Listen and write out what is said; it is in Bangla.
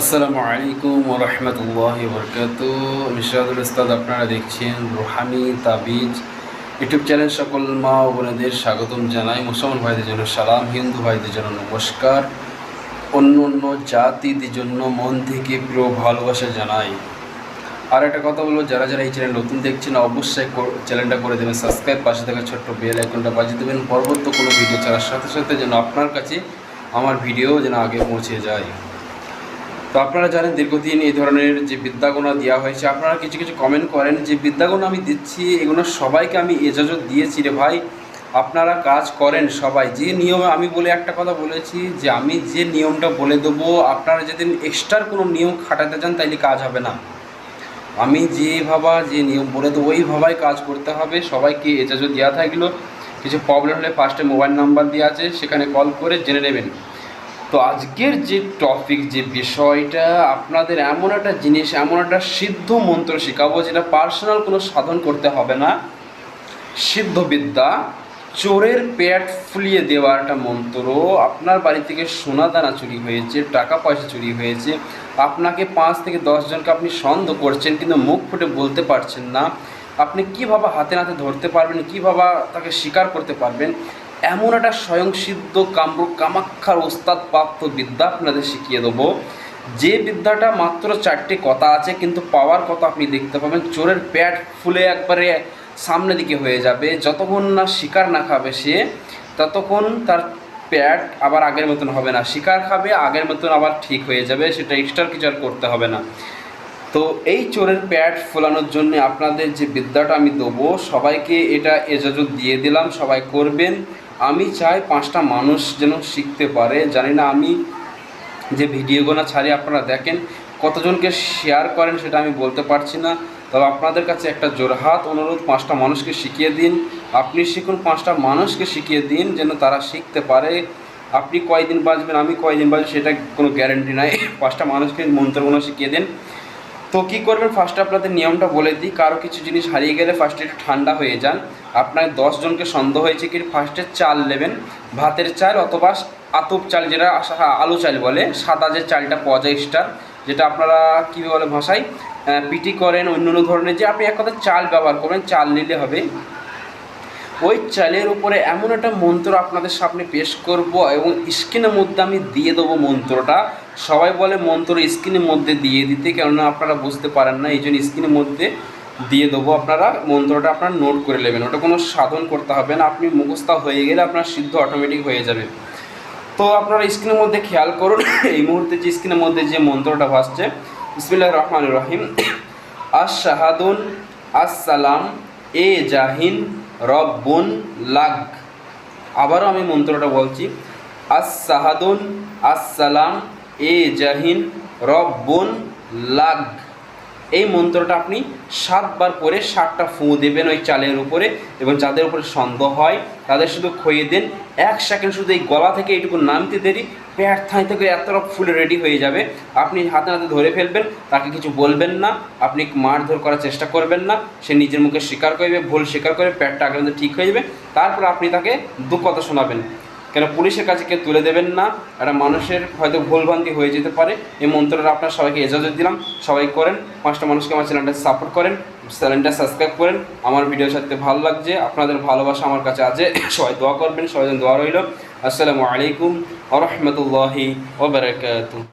আসসালামু আলাইকুম রহমতুল্লাহ বরকাত। মিশরাদুল উস্তাদ, আপনারা দেখছেন রুহানি তাবিজ ইউটিউব চ্যানেল সকল মা ও বোনেদের স্বাগতম জানাই। মুসলমান ভাইদের জন্য সালাম, হিন্দু ভাইদের জন্য নমস্কার। অন্য অন্য জাতিদের জন্য মন থেকে প্রিয় ভালোবাসা জানাই। আর একটা কথা বলব, যারা যারা এই চ্যানেল নতুন দেখছেন, অবশ্যই চ্যানেলটা করে দেবেন সাবস্ক্রাইব। পাশে থাকা ছোট্ট বেল আইকনটা বাজিয়ে দেবেন। পরবর্তী কোনো ভিডিও ছাড়ার সাথে সাথে যেন আপনার কাছে আমার ভিডিও যেন আগে পৌঁছে যায়। তো আপনারা জানেন দীর্ঘদিন এই ধরনের যে বিদ্যাগুণা দেওয়া হয়েছে, আপনারা কিছু কিছু কমেন্ট করেন যে বিদ্যাগুণ আমি দিচ্ছি, এগুলো সবাইকে আমি এজাজত দিয়েছি রে ভাই। আপনারা কাজ করেন সবাই। যে নিয়মে, আমি বলে একটা কথা বলেছি যে আমি যে নিয়মটা বলে দেবো, আপনারা যেদিন এক্সট্রার কোনো নিয়ম খাটাতে চান তাইলে কাজ হবে না। আমি যে ভাবা যে নিয়ম বলে দেবো, ওই ভাবাই কাজ করতে হবে। সবাইকে এজাজত দেওয়া থাকল। কিছু প্রবলেম হলে ফার্স্টে মোবাইল নাম্বার দেওয়া আছে, সেখানে কল করে জেনে নেবেন। তো আজকের যে টপিক যে বিষয়টা, আপনাদের এমন একটা জিনিস, এমন একটা সিদ্ধ মন্ত্র শেখাবো যেটা পার্সোনাল কোনো সাধন করতে হবে না। সিদ্ধ বিদ্যা, চোরের পেট ফুলিয়ে দেওয়ার একটা মন্ত্র। আপনার বাড়ি থেকে সোনা দানা চুরি হয়েছে, টাকা পয়সা চুরি হয়েছে। আপনাকে পাঁচ থেকে দশজনকে আপনি সন্দেহ করছেন, কিন্তু মুখ ফুটে বলতে পারছেন না। আপনি কীভাবে হাতে নাতে ধরতে পারবেন, কীভাবে তাকে স্বীকার করতে পারবেন? এমন একটা স্বয়ংসিদ্ধ কামরূপ কামাক্ষার ওস্তাদ প্রাপ্ত বিদ্যা আপনাদের শিখিয়ে দেবো। যে বিদ্যাটা মাত্র চারটে কথা আছে, কিন্তু পাওয়ার কথা আপনি দেখতে পাবেন, চোরের প্যাট ফুলে একবারে সামনের দিকে হয়ে যাবে। যতক্ষণ না শিকার না খাবে সে, ততক্ষণ তার প্যাট আবার আগের মতন হবে না। শিকার খাবে, আগের মতন আবার ঠিক হয়ে যাবে, সেটা এক্সট্রা কিছু আর করতে হবে না। তো এই চোরের প্যাট ফোলানোর জন্য আপনাদের যে বিদ্যাটা আমি দেবো, সবাইকে এটা এজাজত দিয়ে দিলাম, সবাই করবেন। আমি চাই পাঁচটা মানুষ যেন শিখতে পারে। জানি না আমি যে ভিডিওগুলো ছাড়ি, আপনারা দেখেন কতজনকে শেয়ার করেন সেটা আমি বলতে পারছি না। তবে আপনাদের কাছে একটা জোরহাত অনুরোধ, পাঁচটা মানুষকে শিখিয়ে দিন। আপনি শিখুন, পাঁচটা মানুষকে শিখিয়ে দিন যেন তারা শিখতে পারে। আপনি কয়দিন বাঁচবেন, আমি কয়দিন বাঁচবো সেটা কোনো গ্যারেন্টি নাই। পাঁচটা মানুষকে মন্ত্রগুলো শিখিয়ে দিন। তো কী করবেন? ফার্স্টে আপনাদের নিয়মটা বলে দিই। কারও কিছু জিনিস হারিয়ে গেলে ফার্স্টে একটু ঠান্ডা হয়ে যান। আপনার দশজনকে সন্দেহ হয়েছে কি ফার্স্টে চাল নেবেন। ভাতের চাল অথবা আতপ চাল যেটা হ্যাঁ, আলু চাল বলে। সাদা যে চালটা পাওয়া যায় স্টার যেটা আপনারা কী বলে ভাষায় পিটি করেন অন্য অন্য ধরনের যে আপনি এক কথা চাল ব্যবহার করবেন চাল নিলে হবে। ওই চালের উপরে এমন একটা মন্ত্র আপনাদের সামনে পেশ করব এবং স্ক্রিনের মধ্যে আমি দিয়ে দেবো মন্ত্রটা। সবাই বলে মন্ত্র স্ক্রিনের মধ্যে দিয়ে দিতে, কেননা আপনারা বুঝতে পারেন না এই জন্য স্ক্রিনের মধ্যে দিয়ে দেবো। আপনারা মন্ত্রটা আপনারা নোট করে নেবেন, ওটা কোনো সাধন করতে হবে না। আপনি মুখস্থ হয়ে গেলে আপনার সিদ্ধ অটোমেটিক হয়ে যাবে। তো আপনারা স্ক্রিনের মধ্যে খেয়াল করুন, এই মুহূর্তে যে স্ক্রিনের মধ্যে যে মন্ত্রটা ভাসছে, বিসমিল্লাহ রহমান রহিম। আশাহাদুন আসসালাম, এ জাহিন রব্বুন লাগ। আবারও আমি মন্ত্রটা বলছি। আসসাহাদুন আসসালাম এ জাহিন রব্বুন লাগ। এই মন্ত্রটা আপনি সাতবার করে সাতটা ফুঁ দেবেন ওই চালের উপরে এবং যাদের উপরে সন্দেহ হয়, তাদের শুধু খইয়ে দেন। এক সেকেন্ড শুধু এই গলা থেকে এইটুকু নামতে দেরি প্যাট থাই থেকে এতটা ফুল রেডি হয়ে যাবে। আপনি হাতে হাতে ধরে ফেলবেন, তাকে কিছু বলবেন না, আপনি মারধর করার চেষ্টা করবেন না, সে নিজের মুখে স্বীকার করবে, ভুল স্বীকার করে প্যাটটা মধ্যে ঠিক হয়ে যাবে। তারপর আপনি তাকে দু কথা শোনাবেন। কেন পুলিশের কাছে কেউ তুলে দেবেন না? একটা মানুষের হয়তো ভুলভ্রান্তি হয়ে যেতে পারে। এই মন্ত্রটা আপনার সবাইকে এজাজত দিলাম। সবাই করেন। পাঁচটা মানুষকে আমার চ্যানেলটা সাপোর্ট করেন। চ্যানেলটা সাবস্ক্রাইব করেন। আমার ভিডিও সাথে ভালো লাগছে। আপনাদের ভালোবাসা আমার কাছে আছে। সবাই দোয়া করবেন। সবাই দোয়া রইল। আসসালামু আলাইকুম আ রহমতুল্লাহি ওবরাকাতু